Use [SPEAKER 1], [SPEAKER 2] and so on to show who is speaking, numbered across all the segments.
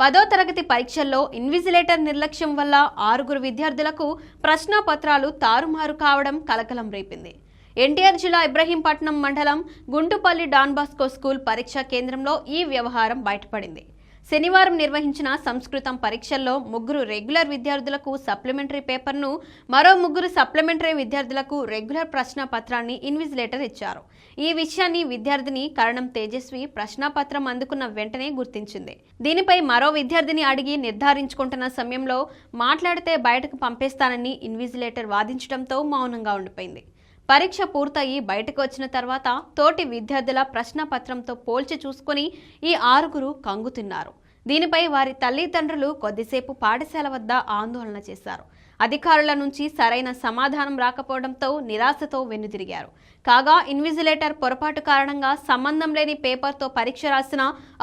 [SPEAKER 1] పదో తరగతి పరీక్షల్లో ఇన్విజిలేటర్ నిర్లక్ష్యం వల్ల ఆరుగురు విద్యార్థులకు ప్రశ్నపత్రాలు తారుమారు కావడం కలకలం రేపింది. ఎన్టీఆర్ జిల్లా ఇబ్రహీంపట్నం మండలం గుంటుపల్లి డాన్బాస్కో స్కూల్ పరీక్షా కేంద్రంలో ఈ వ్యవహారం బయటపడింది. శనివారం నిర్వహించిన సంస్కృతం పరీక్షల్లో ముగ్గురు రెగ్యులర్ విద్యార్థులకు సప్లిమెంటరీ పేపర్ను మరో ముగ్గురు సప్లిమెంటరీ విద్యార్థులకు రెగ్యులర్ ప్రశ్న పత్రాన్ని ఇన్విజిలేటర్ ఇచ్చారు. ఈ విషయాన్ని విద్యార్థిని కరణం తేజస్వి ప్రశ్నాపత్రం అందుకున్న వెంటనే గుర్తించింది. దీనిపై మరో విద్యార్థిని అడిగి నిర్ధారించుకుంటున్న సమయంలో మాట్లాడితే బయటకు పంపేస్తానని ఇన్విజిలేటర్ వాదించడంతో మౌనంగా ఉండిపోయింది. పరీక్ష పూర్తయి బయటకు వచ్చిన తర్వాత తోటి విద్యార్థుల ప్రశ్నపత్రంతో పోల్చి చూసుకుని ఈ ఆరుగురు కంగుతిన్నారు. దీనిపై వారి తల్లిదండ్రులు కొద్దిసేపు పాఠశాల వద్ద ఆందోళన చేశారు. అధికారుల నుంచి సరైన సమాధానం రాకపోవడంతో నిరాశతో వెన్నుదిరిగారు. కాగా ఇన్విజిలేటర్ పొరపాటు కారణంగా సంబంధం లేని పేపర్తో పరీక్ష రాసిన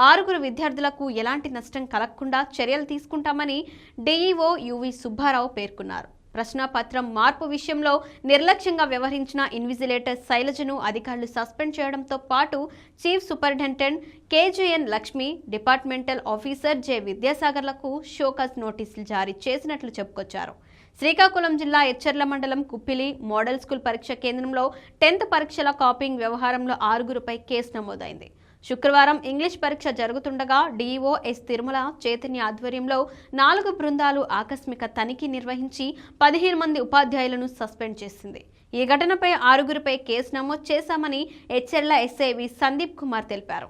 [SPEAKER 1] ఆరుగురు విద్యార్థులకు ఎలాంటి నష్టం కలగకుండా చర్యలు తీసుకుంటామని డీఈఓ యువి సుబ్బారావు పేర్కొన్నారు. ప్రశ్నాపత్రం మార్పు విషయంలో నిర్లక్ష్యంగా వ్యవహరించిన ఇన్విజిలేటర్ శైలజను అధికారులు సస్పెండ్ చేయడంతో పాటు chief superintendent KJN Lakshmi departmental officer J విద్యాసాగర్లకు show cause నోటీసులు జారీ చేసినట్లు చెప్పుకొచ్చారు. శ్రీకాకుళం జిల్లా ఎచ్చర్ల మండలం కుప్పిలి మోడల్ స్కూల్ పరీక్ష కేంద్రంలో టెన్త్ పరీక్షల కాపింగ్ వ్యవహారంలో ఆరుగురుపై కేసు నమోదైంది. శుక్రవారం ఇంగ్లీష్ పరీక్ష జరుగుతుండగా డీఈఓ ఎస్ తిరుమల చైతన్య ఆధ్వర్యంలో నాలుగు బృందాలు ఆకస్మిక తనిఖీ నిర్వహించి పదిహేను మంది ఉపాధ్యాయులను సస్పెండ్ చేసింది. ఈ ఘటనపై ఆరుగురిపై కేసు నమోదు చేశామని హెచ్ఎల్ల ఎస్ఐవి సందీప్ కుమార్ తెలిపారు.